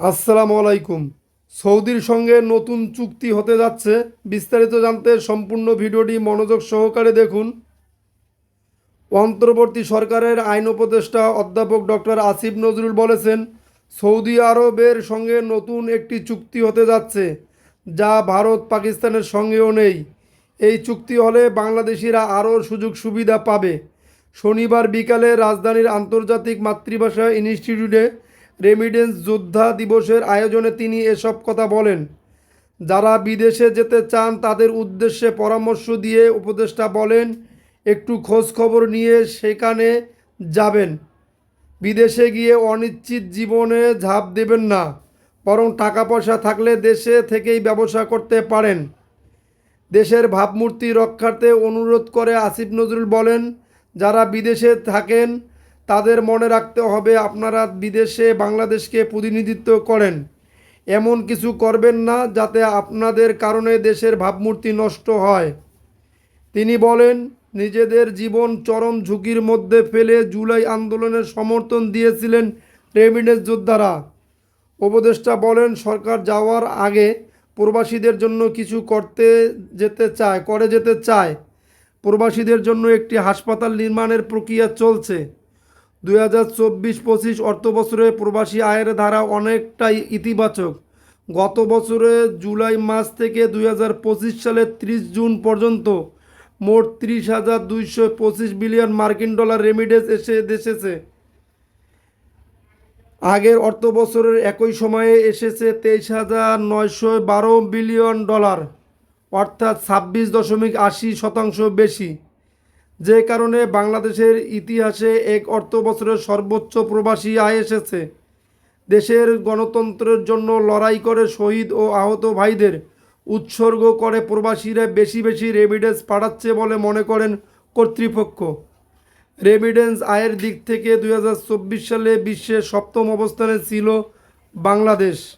আসসালামু আলাইকুম। সৌদির সঙ্গে নতুন চুক্তি হতে যাচ্ছে। বিস্তারিত জানতে সম্পূর্ণ ভিডিওটি মনোযোগ সহকারে দেখুন। অন্তর্বর্তী সরকারের আইন উপদেষ্টা অধ্যাপক ডক্টর আসিফ নজরুল বলেছেন, সৌদি আরবের সঙ্গে নতুন একটি চুক্তি হতে যাচ্ছে, যা ভারত পাকিস্তানের সঙ্গেও নেই। এই চুক্তি হলে বাংলাদেশিরা আরও সুযোগ সুবিধা পাবে। শনিবার বিকালে রাজধানীর আন্তর্জাতিক মাতৃভাষা ইনস্টিটিউটে রেমিডেন্স যোদ্ধা দিবসের আয়োজনে তিনি এসব কথা বলেন। যারা বিদেশে যেতে চান, তাদের উদ্দেশ্যে পরামর্শ দিয়ে উপদেষ্টা বলেন, একটু খোঁজ খবর নিয়ে সেখানে যাবেন। বিদেশে গিয়ে অনিশ্চিত জীবনে ঝাঁপ দেবেন না, বরং টাকা পয়সা থাকলে দেশে থেকেই ব্যবসা করতে পারেন। দেশের ভাবমূর্তি রক্ষার্থে অনুরোধ করে আসিফ নজরুল বলেন, যারা বিদেশে থাকেন তাদের মনে রাখতে হবে আপনারা বিদেশে বাংলাদেশকে প্রতিনিধিত্ব করেন। এমন কিছু করবেন না যাতে আপনাদের কারণে দেশের ভাবমূর্তি নষ্ট হয়। তিনি বলেন, নিজেদের জীবন চরম ঝুঁকির মধ্যে ফেলে জুলাই আন্দোলনের সমর্থন দিয়েছিলেন রেমিডেন্স যোদ্ধারা। উপদেষ্টা বলেন, সরকার যাওয়ার আগে প্রবাসীদের জন্য কিছু করতে যেতে চায়, করে যেতে চায়। প্রবাসীদের জন্য একটি হাসপাতাল নির্মাণের প্রক্রিয়া চলছে। দুই হাজার চব্বিশ পঁচিশ অর্থ বছরে প্রবাসী আয়ের ধারা অনেকটাই ইতিবাচক। গত বছরে জুলাই মাস থেকে দুই হাজার পঁচিশ সালের ত্রিশ জুন পর্যন্ত মোট ত্রিশ হাজার দুইশো পঁচিশ বিলিয়ন মার্কিন ডলার রেমিডেন্স এসে এসেছে। আগের অর্থ বছরের একই সময়ে এসেছে তেইশ হাজার নয়শো বারো বিলিয়ন ডলার, অর্থাৎ ছাব্বিশ দশমিক আশি শতাংশ বেশি। যে কারণে বাংলাদেশের ইতিহাসে এক অর্থ বছরের সর্বোচ্চ প্রবাসী আয় এসেছে। দেশের গণতন্ত্রের জন্য লড়াই করে শহীদ ও আহত ভাইদের উৎসর্গ করে প্রবাসীরা বেশি বেশি রেমিডেন্স পাঠাচ্ছে বলে মনে করেন কর্তৃপক্ষ। রেমিডেন্স আয়ের দিক থেকে দু হাজার চব্বিশ সালে বিশ্বের সপ্তম অবস্থানে ছিল বাংলাদেশ।